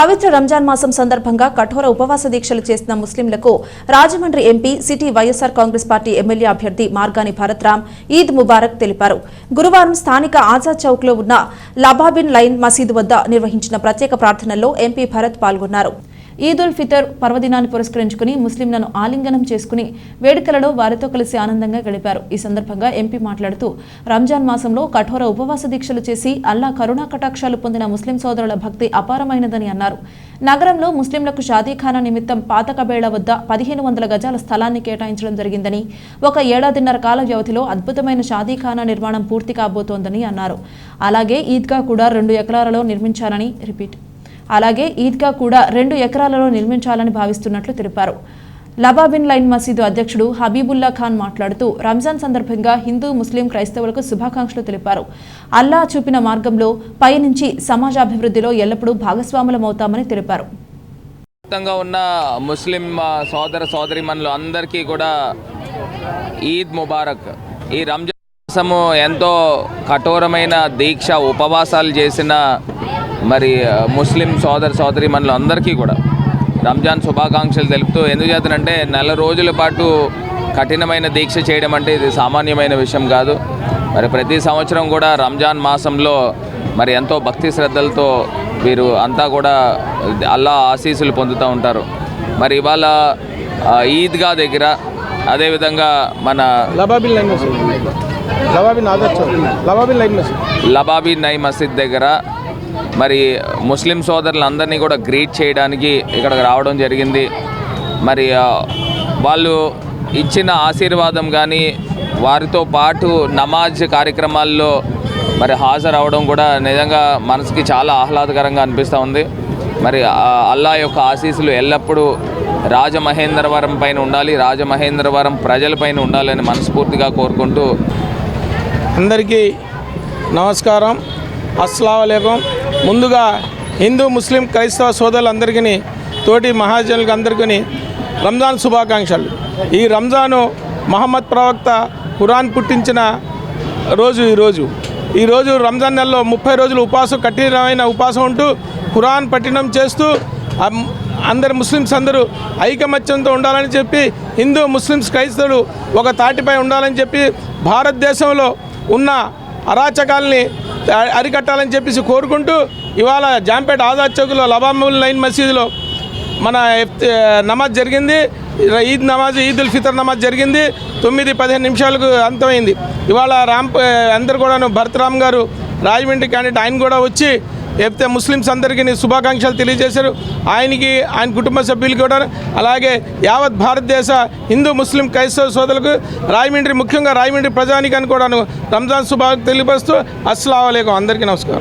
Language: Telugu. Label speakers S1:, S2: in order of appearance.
S1: పవిత్ర రంజాన్ మాసం సందర్భంగా కఠోర ఉపవాస దీక్షలు చేసిన ముస్లింలకు Rajahmundry MP city YSR Congress party MLA అభ్యర్థి మార్గాని భరత్రామ్ ఈద్ ముబారక్ తెలిపారు. గురువారం స్థానిక ఆజాద్ చౌక్లో ఉన్న లబాబిన్ లైన్ మసీదు వద్ద నిర్వహించిన ప్రత్యేక ప్రార్థనల్లో ఎంపీ భరత్ పాల్గొన్నారు. ఈద్ ఉల్ ఫితర్ పర్వదినాన్ని పురస్కరించుకుని ముస్లింలను ఆలింగనం చేసుకుని వేడుకలలో వారితో కలిసి ఆనందంగా గడిపారు. ఈ సందర్భంగా ఎంపీ మాట్లాడుతూ రంజాన్ మాసంలో కఠోర ఉపవాస దీక్షలు చేసి అల్లా కరుణా కటాక్షాలు పొందిన ముస్లిం సోదరుల భక్తి అపారమైనదని అన్నారు. నగరంలో ముస్లింలకు షాదీఖానా నిమిత్తం పాత కబేళ వద్ద పదిహేను వందల గజాల స్థలాన్ని కేటాయించడం జరిగిందని ఒక ఏడాదిన్నర కాల వ్యవధిలో అద్భుతమైన షాదీఖానా నిర్మాణం పూర్తి కాబోతోందని అన్నారు. అలాగే ఈద్గా కూడా రెండు ఎకరాలలో నిర్మించారని రిపీట్ అలాగే ఈద్గా కూడా రెండు ఎకరాలలో నిర్మించాలని భావిస్తున్నట్లు తెలిపారు. లబాబిన్ లైన్ మసీదు అధ్యక్షుడు హబీబుల్లా ఖాన్ మాట్లాడుతూ రంజాన్ సందర్భంగా హిందూ ముస్లిం క్రైస్తవులకు శుభాకాంక్షలు తెలిపారు. అల్లా చూపిన మార్గంలో పయనించి సమాజాభివృద్ధిలో ఎల్లప్పుడూ భాగస్వాములమవుతామని తెలిపారు.
S2: వ్యాప్తంగా ఉన్న ముస్లిం సోదర సోదరిమణులు అందరికీ కూడా ఈద్ ముబారక్. ఈ రంజాన్ మాసము ఎంతో కఠోరమైన దీక్ష ఉపవాసాలు చేసిన మరి ముస్లిం సోదర సోదరిమణులు అందరికీ కూడా రంజాన్ శుభాకాంక్షలు తెలుపుతూ ఎందుకు చేతనంటే నెల రోజుల పాటు కఠినమైన దీక్ష చేయడం అంటే ఇది సామాన్యమైన విషయం కాదు. మరి ప్రతి సంవత్సరం కూడా రంజాన్ మాసంలో మరి ఎంతో భక్తి శ్రద్ధలతో వీరు అంతా కూడా అల్లా ఆశీస్సులు పొందుతూ ఉంటారు. మరి ఇవాళ ఈద్గా దగ్గర అదేవిధంగా మన
S3: లబాబిన్ లైన్ మసీద్.
S2: లబాబీ మసీద్ దగ్గర మరి ముస్లిం సోదరులందరినీ కూడా గ్రీట్ చేయడానికి ఇక్కడికి రావడం జరిగింది. మరి వాళ్ళు ఇచ్చిన ఆశీర్వాదం కానీ వారితో పాటు నమాజ్ కార్యక్రమాల్లో మరి హాజరవడం కూడా నిజంగా మనసుకి చాలా ఆహ్లాదకరంగా అనిపిస్తూ ఉంది. మరి అల్లా యొక్క ఆశీస్సులు ఎల్లప్పుడూ రాజమహేంద్రవరం పైన ఉండాలి. రాజమహేంద్రవరం ప్రజలపైన ఉండాలని మనస్ఫూర్తిగా కోరుకుంటూ
S3: అందరికీ నమస్కారం. అస్సలం ముందుగా హిందూ ముస్లిం క్రైస్తవ సోదరులందరికీ తోటి మహాజనులకు అందరికీ రంజాన్ శుభాకాంక్షలు. ఈ రంజాను మహమ్మద్ ప్రవక్త ఖురాన్ పుట్టించిన రోజు ఈరోజు ఈరోజు రంజాన్ నెలలో ముప్పై రోజులు ఉపాసం కఠినమైన ఉపాసం ఉంటూ ఖురాన్ పఠినం చేస్తూ అందరు ముస్లిమ్స్ అందరూ ఐకమత్యంతో ఉండాలని చెప్పి హిందూ ముస్లిమ్స్ క్రైస్తవులు ఒక తాటిపై ఉండాలని చెప్పి భారతదేశంలో ఉన్న అరాచకాల్ని అరికట్టాలని చెప్పేసి కోరుకుంటూ ఇవాళ జాంపేట ఆజాద్ చౌక్లో లబాముల్ లైన్ మసీదులో మన నమాజ్ జరిగింది. ఈద్ నమాజ్ ఈద్ ఉల్ ఫితర్ నమాజ్ జరిగింది. తొమ్మిది పదిహేను నిమిషాలకు అంతమైంది. ఇవాళ రామ్ అందరు కూడాను భరతరామ్ గారు రాజమండ్రి క్యాండిడేట్ ఆయన కూడా వచ్చి చెప్తే ముస్లిమ్స్ అందరికీ శుభాకాంక్షలు తెలియజేశారు. ఆయనకి ఆయన కుటుంబ సభ్యులు కూడా. అలాగే యావత్ భారతదేశ హిందూ ముస్లిం క్రైస్తవ సోదరులకు రాయమండ్రి ముఖ్యంగా రాయమండ్రి ప్రజానికాన్ని కూడాను రంజాన్ శుభా తెలియపరుస్తూ అస్సలం అందరికీ నమస్కారం.